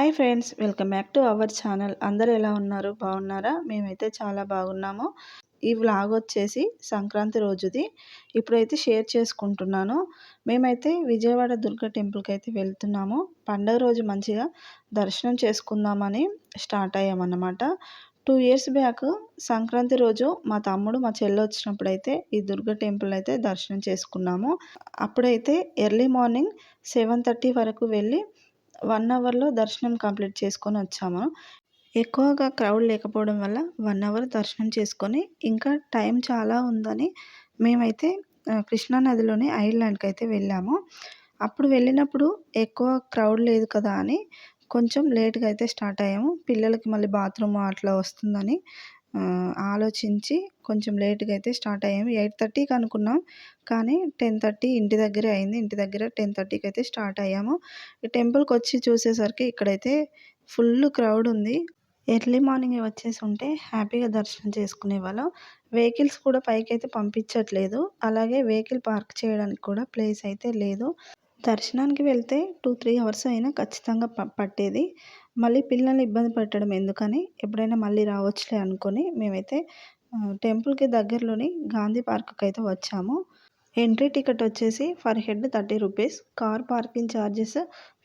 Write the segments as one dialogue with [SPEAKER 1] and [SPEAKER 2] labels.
[SPEAKER 1] Hi friends welcome back to our channel. అందరు ఎలా ఉన్నారు? బాగున్నారా? మేమైతే చాలా బాగున్నాము. ఈ వ్లాగ్ వచ్చేసి సంక్రాంతి రోజుది. ఇప్పుడైతే షేర్ చేసుకుంటున్నాను. మేమైతే విజయవాడ దుర్గ టెంపుల్కి అయితే వెళ్తున్నాము. పండగ రోజు మంచిగా దర్శనం చేసుకుందామని స్టార్ట్ అయ్యామన్నమాట. టూ ఇయర్స్ బ్యాక్ సంక్రాంతి రోజు మా తమ్ముడు మా చెల్లి వచ్చినప్పుడు అయితే ఈ దుర్గ టెంపుల్ అయితే దర్శనం చేసుకున్నాము. అప్పుడైతే ఎర్లీ మార్నింగ్ సెవెన్ థర్టీ వరకు వెళ్ళి వన్ అవర్లో దర్శనం కంప్లీట్ చేసుకొని వచ్చాము? ఎక్కువగా క్రౌడ్ లేకపోవడం వల్ల వన్ అవర్ దర్శనం చేసుకొని ఇంకా టైం చాలా ఉందని మేమైతే కృష్ణా నదిలోని అయితే వెళ్ళాము. అప్పుడు వెళ్ళినప్పుడు ఎక్కువ క్రౌడ్ లేదు కదా అని కొంచెం లేట్గా అయితే స్టార్ట్ అయ్యాము. పిల్లలకి మళ్ళీ బాత్రూమ్ అట్లా వస్తుందని ఆలోచించి కొంచెం లేట్గా అయితే స్టార్ట్ అయ్యాము ఎయిట్ థర్టీకి అనుకున్నాం. కానీ టెన్ థర్టీ ఇంటి దగ్గరే అయింది. ఇంటి దగ్గర టెన్ థర్టీకి అయితే స్టార్ట్ అయ్యాము. ఈ టెంపుల్కి వచ్చి చూసేసరికి ఇక్కడైతే ఫుల్ క్రౌడ్ ఉంది. ఎర్లీ మార్నింగ్ వచ్చేసి ఉంటే హ్యాపీగా దర్శనం చేసుకునే వాళ్ళం. వెహికల్స్ కూడా పైకి అయితే పంపించట్లేదు. అలాగే వెహికల్ పార్క్ చేయడానికి కూడా ప్లేస్ అయితే లేదు. దర్శనానికి వెళ్తే టూ త్రీ అవర్స్ అయినా ఖచ్చితంగా పట్టేది. మళ్ళీ పిల్లల్ని ఇబ్బంది పెట్టడం ఎందుకని ఎప్పుడైనా మళ్ళీ రావచ్చులే అనుకొని మేమైతే టెంపుల్కి దగ్గరలోని గాంధీ పార్క్కి అయితే వచ్చాము. ఎంట్రీ టికెట్ వచ్చేసి for head thirty rupees car parking charges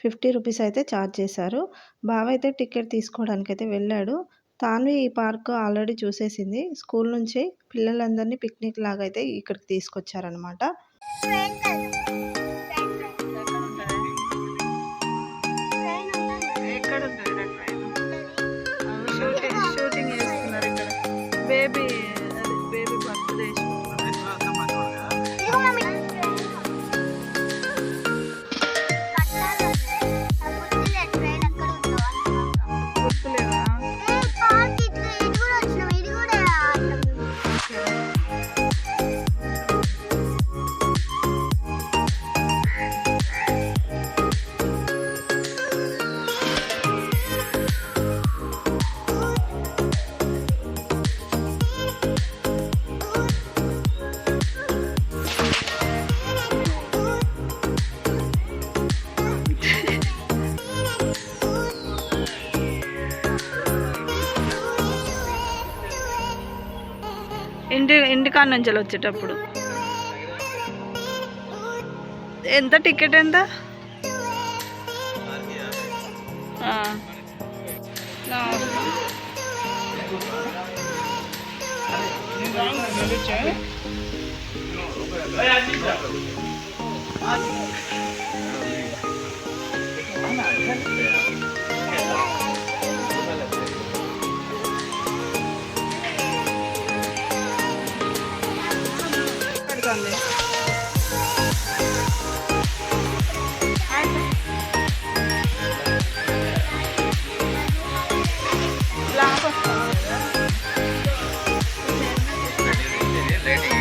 [SPEAKER 1] fifty rupees అయితే ఛార్జ్ చేశారు. బావ అయితే టికెట్ తీసుకోవడానికి అయితే వెళ్ళాడు. తాను ఈ పార్క్ ఆల్రెడీ చూసేసింది. స్కూల్ నుంచి పిల్లలందరినీ పిక్నిక్ లాగా అయితే ఇక్కడికి తీసుకొచ్చారనమాట baby. ఇంటి ఇంటికాడ నుంచి వచ్చేటప్పుడు ఎంత టికెట్ ఎంత Thank you. పెడుతుంది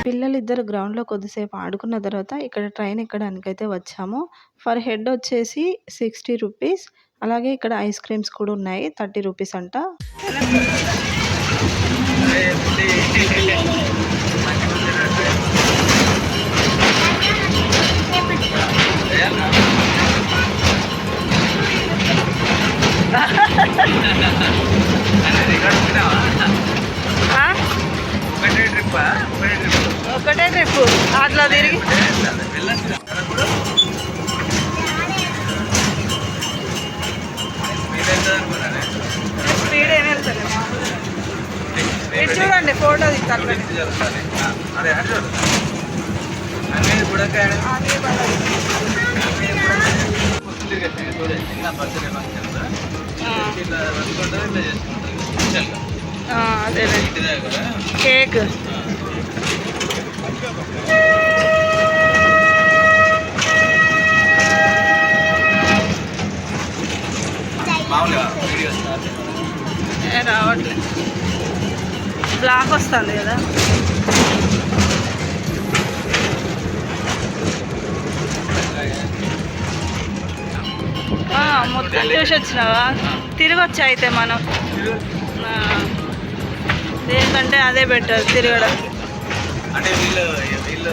[SPEAKER 1] పిల్లలిద్దరు గ్రౌండ్లో కొద్దిసేపు ఆడుకున్న తర్వాత ఇక్కడ ట్రైన్ ఎక్కడానికి అయితే వచ్చాము ఫర్ హెడ్ వచ్చేసి సిక్స్టీ రూపీస్ అలాగే ఇక్కడ ఐస్ క్రీమ్స్ కూడా ఉన్నాయి థర్టీ రూపీస్ అంట. ఒకటే ట్రిప్ అట్లా తిరిగి స్పీడ్ ఏం వెళ్తాను ఇటు చూడండి ఫోటో తీస్తాను అదే పర్లేదు. ఆ. ఆ, అదే కేక్. రావట్లేదు బ్లాక్ వస్తుంది కదా. మొత్తం చూసి వచ్చినావా? తిరగచ్చు అయితే మనం. ఆ, దేనికంటే అదే బెటర్ తిరగడానికి
[SPEAKER 2] అంటే వీళ్ళు వీళ్ళు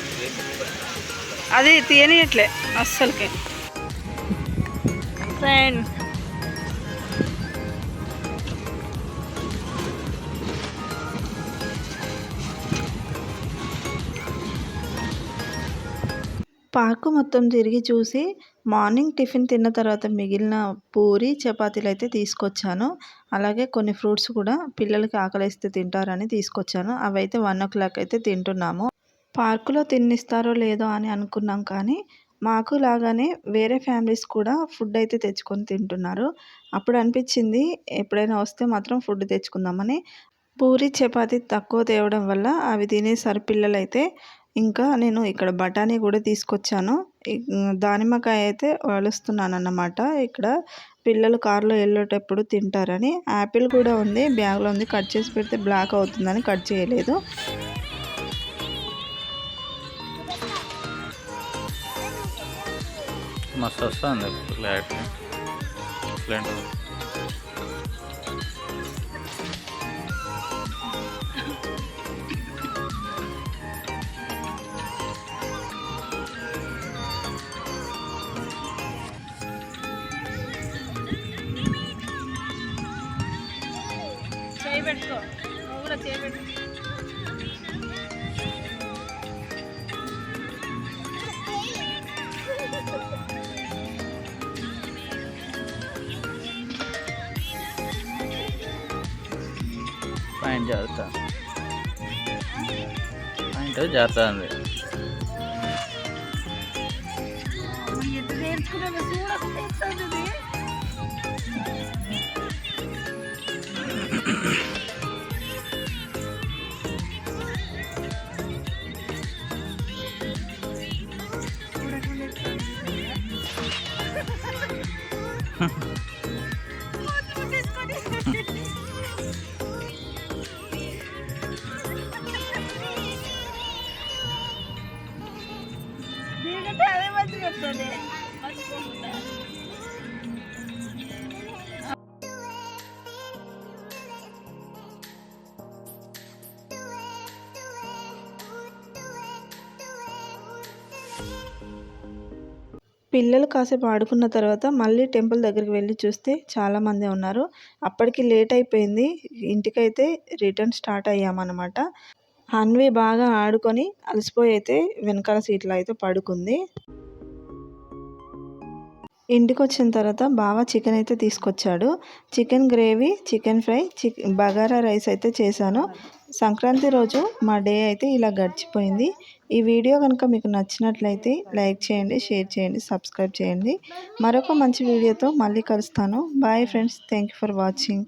[SPEAKER 2] అది
[SPEAKER 1] తీయనియట్లే అస్సలకి. ఫ్రెండ్ పార్కు మొత్తం తిరిగి చూసి మార్నింగ్ టిఫిన్ తిన్న తర్వాత మిగిలిన పూరి చపాతీలు అయితే తీసుకొచ్చాను. అలాగే కొన్ని ఫ్రూట్స్ కూడా పిల్లలకి ఆకలిస్తే తింటారని తీసుకొచ్చాను. అవి అయితే వన్ ఓ క్లాక్ అయితే తింటున్నాము. పార్కులో తిన్నిస్తారో లేదో అని అనుకున్నాం కానీ మాకు లాగానే వేరే ఫ్యామిలీస్ కూడా ఫుడ్ అయితే తెచ్చుకొని తింటున్నారు. అప్పుడు అనిపించింది ఎప్పుడైనా వస్తే మాత్రం ఫుడ్ తెచ్చుకుందామని. పూరి చపాతి తక్కువ తేవడం వల్ల అవి తినేసరి పిల్లలైతే ఇంకా నేను ఇక్కడ బఠానీ కూడా తీసుకొచ్చాను. దానిమ్మకాయ అయితే వలుస్తున్నాను అన్నమాట ఇక్కడ పిల్లలు కారులో వెళ్ళేటప్పుడు తింటారని. యాపిల్ కూడా ఉంది. బ్యాగ్లో ఉంది. కట్ చేసి పెడితే బ్లాక్ అవుతుందని కట్ చేయలేదు.
[SPEAKER 2] మస్తు వస్తుంది. ఫ్లాట్ ఫ్లాట్ పాయింట్ జాగ్రత్త. పాయింట్ జాగ్రత్త ఉంది
[SPEAKER 1] ఎంత పిల్లలు కాసేపు ఆడుకున్న తర్వాత మళ్ళీ టెంపుల్ దగ్గరికి వెళ్ళి చూస్తే చాలామంది ఉన్నారు. అప్పటికి లేట్ అయిపోయింది. ఇంటికైతే రిటర్న్ స్టార్ట్ అయ్యామన్నమాట. హన్వి బాగా ఆడుకొని అలసిపోయి అయితే వెనకాల సీట్లో అయితే పడుకుంది. ఇంటికి వచ్చిన తర్వాత బావ చికెన్ అయితే తీసుకొచ్చాడు. Chicken gravy chicken fry chicken bagara rice అయితే చేశాను. సంక్రాంతి రోజు మా డే అయితే ఇలా గడిచిపోయింది. ఈ వీడియో కనుక మీకు నచ్చినట్లయితే లైక్ చేయండి షేర్ చేయండి సబ్స్క్రైబ్ చేయండి. మరొక మంచి వీడియోతో మళ్ళీ కలుస్తాను. Bye friends. Thank you for watching.